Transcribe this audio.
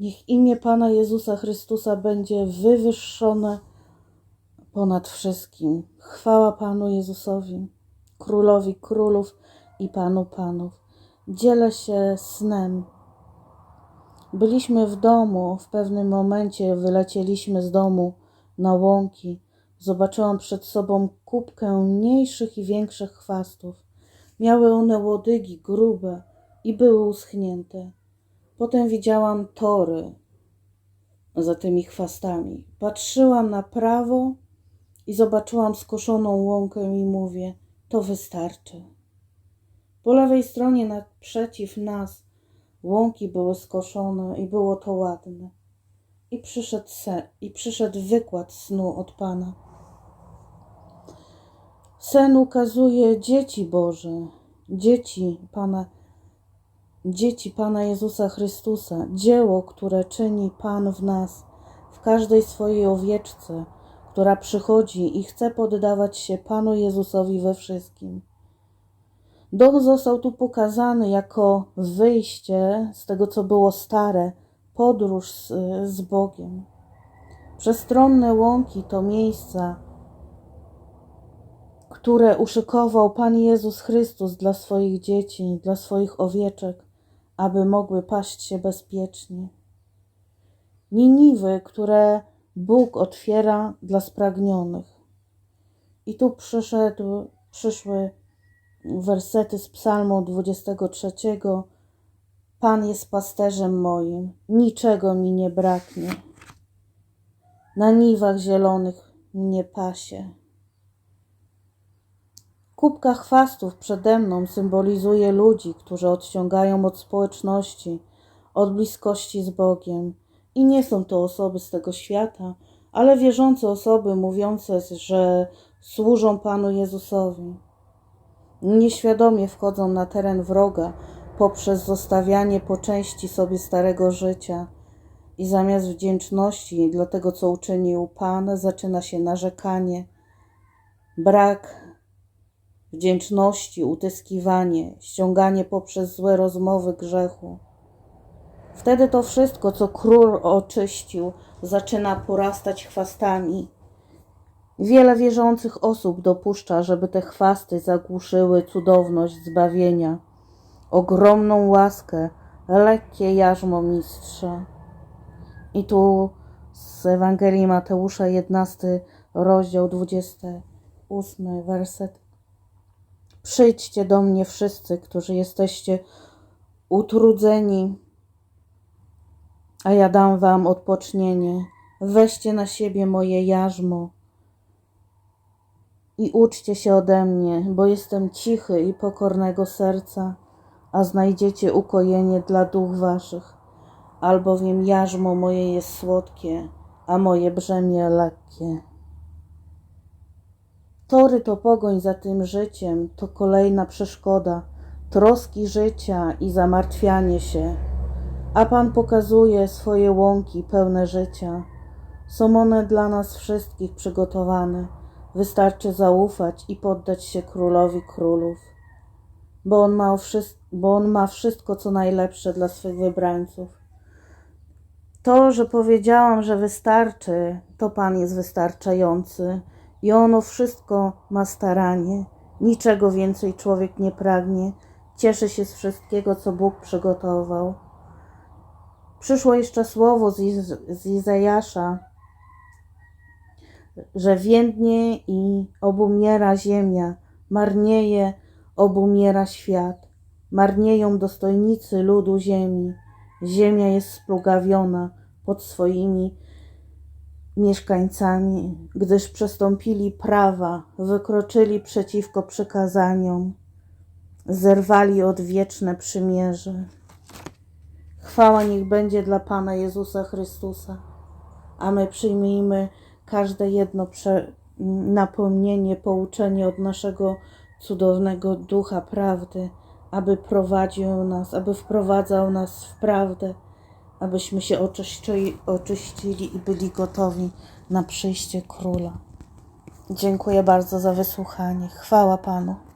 Niech imię Pana Jezusa Chrystusa będzie wywyższone ponad wszystkim. Chwała Panu Jezusowi, Królowi Królów i Panu Panów. Dzielę się snem. Byliśmy w domu, w pewnym momencie wylecieliśmy z domu na łąki. Zobaczyłam przed sobą kubkę mniejszych i większych chwastów. Miały one łodygi grube i były uschnięte. Potem widziałam tory za tymi chwastami. Patrzyłam na prawo i zobaczyłam skoszoną łąkę i mówię, to wystarczy. Po lewej stronie naprzeciw nas łąki były skoszone i było to ładne. I przyszedł, sen, I przyszedł wykład snu od Pana. Sen ukazuje dzieci Boże, dzieci Pana, dzieci Pana Jezusa Chrystusa, dzieło, które czyni Pan w nas, w każdej swojej owieczce, która przychodzi i chce poddawać się Panu Jezusowi we wszystkim. Dom został tu pokazany jako wyjście z tego, co było stare, podróż z, z Bogiem. Przestronne łąki to miejsca, które uszykował Pan Jezus Chrystus dla swoich dzieci, dla swoich owieczek, aby mogły paść się bezpiecznie. Niniwy, które Bóg otwiera dla spragnionych. I tu przyszedł, przyszły wersety z Psalmu 23. Pan jest pasterzem moim, niczego mi nie braknie. Na niwach zielonych mnie pasie. Kubka chwastów przede mną symbolizuje ludzi, którzy odciągają od społeczności, od bliskości z Bogiem. I nie są to osoby z tego świata, ale wierzące osoby mówiące, że służą Panu Jezusowi. Nieświadomie wchodzą na teren wroga poprzez zostawianie po części sobie starego życia i zamiast wdzięczności dla tego, co uczynił Pan, zaczyna się narzekanie, brak wdzięczności, utyskiwanie, ściąganie poprzez złe rozmowy grzechu. Wtedy to wszystko, co król oczyścił, zaczyna porastać chwastami. Wiele wierzących osób dopuszcza, żeby te chwasty zagłuszyły cudowność zbawienia, ogromną łaskę, lekkie jarzmo mistrza. I tu z Ewangelii Mateusza, 11 rozdział, 28 werset. Przyjdźcie do mnie wszyscy, którzy jesteście utrudzeni, a ja dam wam odpocznienie. Weźcie na siebie moje jarzmo i uczcie się ode mnie, bo jestem cichy i pokornego serca, a znajdziecie ukojenie dla duch waszych, albowiem jarzmo moje jest słodkie, a moje brzemię lekkie. Tory to pogoń za tym życiem, to kolejna przeszkoda, troski życia i zamartwianie się. A Pan pokazuje swoje łąki pełne życia. Są one dla nas wszystkich przygotowane. Wystarczy zaufać i poddać się królowi królów, bo on ma, wszystko, bo on ma wszystko, co najlepsze dla swych wybrańców. To, że powiedziałam, że wystarczy, to Pan jest wystarczający i ono wszystko ma staranie. Niczego więcej człowiek nie pragnie. Cieszy się z wszystkiego, co Bóg przygotował. Przyszło jeszcze słowo z, Iz z Izajasza, że więdnie i obumiera ziemia, marnieje, obumiera świat. Marnieją dostojnicy ludu ziemi. Ziemia jest splugawiona pod swoimi mieszkańcami, gdyż przestąpili prawa, wykroczyli przeciwko przykazaniom, zerwali odwieczne przymierze. Chwała niech będzie dla Pana Jezusa Chrystusa, a my przyjmijmy każde jedno napomnienie, pouczenie od naszego cudownego Ducha Prawdy, aby prowadził nas, aby wprowadzał nas w prawdę, abyśmy się oczyścili, oczyścili i byli gotowi na przyjście Króla. Dziękuję bardzo za wysłuchanie. Chwała Panu.